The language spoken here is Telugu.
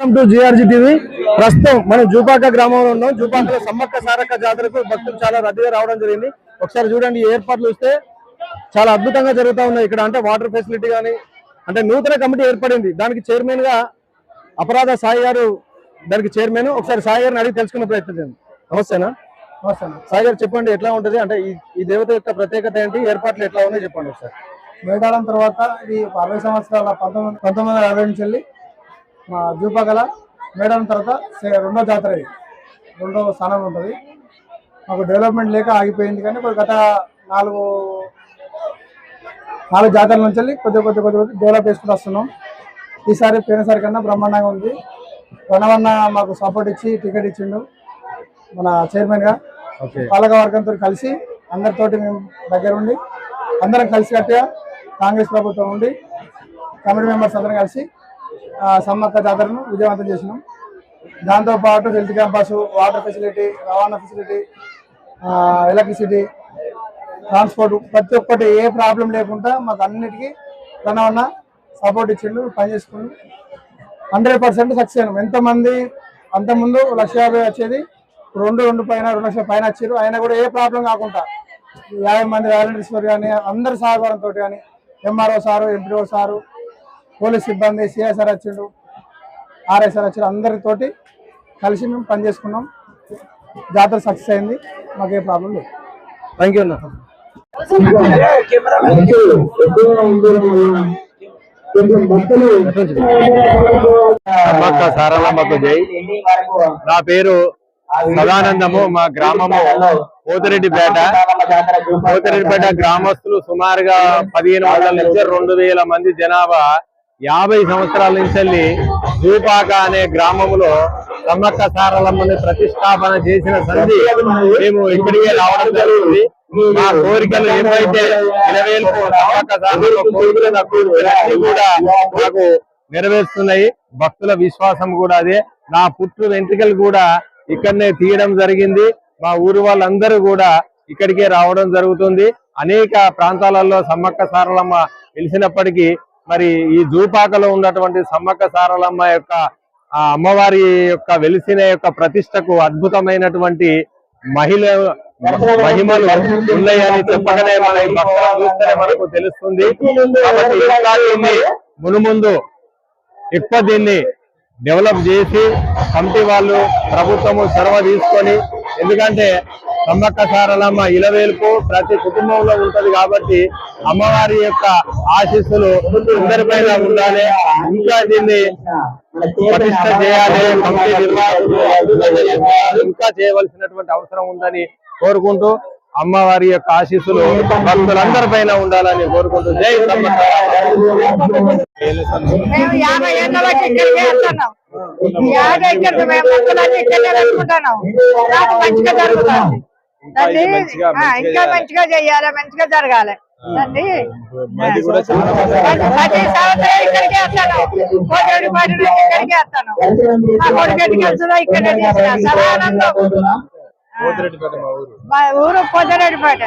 Welcome to GRG TV. ప్రస్తుతం మనం జూపాక గ్రామంలో ఉన్నాం. జూపాకలో సమ్మక్క సారక్క జాతరకు భక్తులు చాలా రద్దీగా రావడం జరిగింది. ఒకసారి చూడండి ఈ ఏర్పాట్లు చూస్తే చాలా అద్భుతంగా జరుగుతా ఉన్నాయి. ఇక్కడ అంటే వాటర్ ఫెసిలిటీ కానీ అంటే నూతన కమిటీ ఏర్పడింది. దానికి చైర్మన్గా అపరాధ సాయి గారు దానికి చైర్మన్. ఒకసారి సాయి గారిని అడిగి తెలుసుకునే ప్రయత్నం చేయండి నమస్తేనా? సాయి గారు చెప్పండి ఎట్లా ఉంటది? అంటే ఈ దేవత యొక్క ప్రత్యేకత ఏంటి? ఏర్పాట్లు ఎట్లా ఉన్నాయో? చెప్పండి ఒకసారి. వేటాడం తర్వాత ఇది అరవై సంవత్సరాల పంతొమ్మిది పంతొమ్మిది వందల అరవై నుంచి వెళ్ళి మా జూపగల మేడారం తర్వాత రెండో జాతర ఇది. రెండో స్థానంలో ఉంటుంది. మాకు డెవలప్మెంట్ లేక ఆగిపోయింది కానీ ఇప్పుడు గత నాలుగు నాలుగు జాతరల నుంచి వెళ్ళి కొద్ది కొద్ది కొద్ది కొద్ది డెవలప్ చేసుకుంటూ వస్తున్నాం. ఈసారి పోయినసారి కన్నా బ్రహ్మాండంగా ఉంది. ప్రణవన్న మాకు సపోర్ట్ ఇచ్చి టికెట్ ఇచ్చిండు మన చైర్మన్గా పాలక వర్గంతో కలిసి అందరితోటి మేము దగ్గర ఉండి అందరం కలిసి కట్టిగా కాంగ్రెస్ ప్రభుత్వం ఉండి కమిటీ మెంబర్స్ అందరం కలిసి సమ్మక్క జాతరను విజయవంతం చేసినాం. దాంతోపాటు హెల్త్ క్యాంపస్ వాటర్ ఫెసిలిటీ రవాణా ఫెసిలిటీ ఎలక్ట్రిసిటీ ట్రాన్స్పోర్ట్ ప్రతి ఒక్కటి ఏ ప్రాబ్లం లేకుండా మాకు అన్నిటికీ ప్రణవన్న సపోర్ట్ ఇచ్చిండు పని హండ్రెడ్ పర్సెంట్ సక్సెస్ అయినాం. ఎంతమంది అంతకుముందు లక్ష యాభై వచ్చేది రెండు రెండు పైన రెండు లక్షల పైన వచ్చారు అయినా కూడా ఏ ప్రాబ్లం కాకుండా యాభై మంది వాలంటీర్స్ కానీ అందరి సహకారంతో కానీ MRO sir MPO sir police సిబ్బంది సిఐ సార్ వచ్చిండు ఆర్ఐ సార్ వచ్చారు అందరితోటి కలిసి మేము పని చేసుకున్నాం జాతర సక్సెస్ అయింది. మాకే ప్రాబ్లం లేదు. థ్యాంక్ యూ అన్న. సారలమ్మకు జై. నా పేరు సదానందము. మా గ్రామము పోతిరెడ్డిపేట. పోతిరెడ్డిపేట గ్రామస్తులు సుమారుగా పదిహేను వందల నుంచి రెండు వేల మంది జనాభా యాభై సంవత్సరాల నుంచి దూపాక అనే గ్రామంలో సమ్మక్క సారలమ్మని ప్రతిష్టాపన చేసిన సంధి మేము ఇక్కడికే రావడం జరుగుతుంది. మా కోరికలు ఏమైతే నెరవేర్పు సమ్మక్క కూడా మాకు నెరవేరుస్తున్నాయి. భక్తుల విశ్వాసం కూడా అదే. నా పుట్టు వెంట్రుకలు కూడా ఇక్కడనే తీయడం జరిగింది. మా ఊరు వాళ్ళందరూ కూడా ఇక్కడికే రావడం జరుగుతుంది. అనేక ప్రాంతాలలో సమ్మక్క సారలమ్మ తెలిసినప్పటికీ మరి ఈ జూపాకలో ఉన్నటువంటి సమ్మక్క సారలమ్మ యొక్క ఆ అమ్మవారి యొక్క వెలిసిన యొక్క ప్రతిష్టకు అద్భుతమైనటువంటి మహిళ మహిమలు ఉన్నాయని చెప్పగానే మన చూస్తేనే మనకు తెలుస్తుంది. కాబట్టి ఇంకా దీన్ని మునుముందు ఎక్కువ దీన్ని డెవలప్ చేసి కమిటీ వాళ్ళు ప్రభుత్వము చొరవ తీసుకొని ఎందుకంటే సమ్మక్క సారలమ్మ ఇలవేలుపు ప్రతి కుటుంబంలో ఉంటది కాబట్టి అమ్మవారి యొక్క ఆశీస్సులు అందరిపైన ఉండాలి. ఇంకా దీన్ని ప్రతిష్ట చేయాలి ఇంకా చేయవలసినటువంటి అవసరం ఉందని కోరుకుంటూ అమ్మవారి యొక్క ఆశీస్సులు భక్తులందరిపైన ఉండాలని కోరుకుంటూ జై మేము యాభై ఏళ్ళ బట్టి ఇక్కడికే వస్తున్నాం యాభై ఇక్కడ మేము మొక్కలన్నీ ఇక్కడే పెట్టుకుంటున్నాం నాకు మంచిగా జరుగుతుంది. ఇంకా మంచిగా చెయ్యాలి మంచిగా జరగాలి. ప్రతి సంవత్సరం ఇక్కడికే వస్తాను. కోటి పాటి ఇక్కడికే వస్తాను. మా కొడుకెట్టుకి వెళ్తున్నా ఇక్కడే చేసిన సదానందం మా ఊరు. పోతరెడ్డిపేట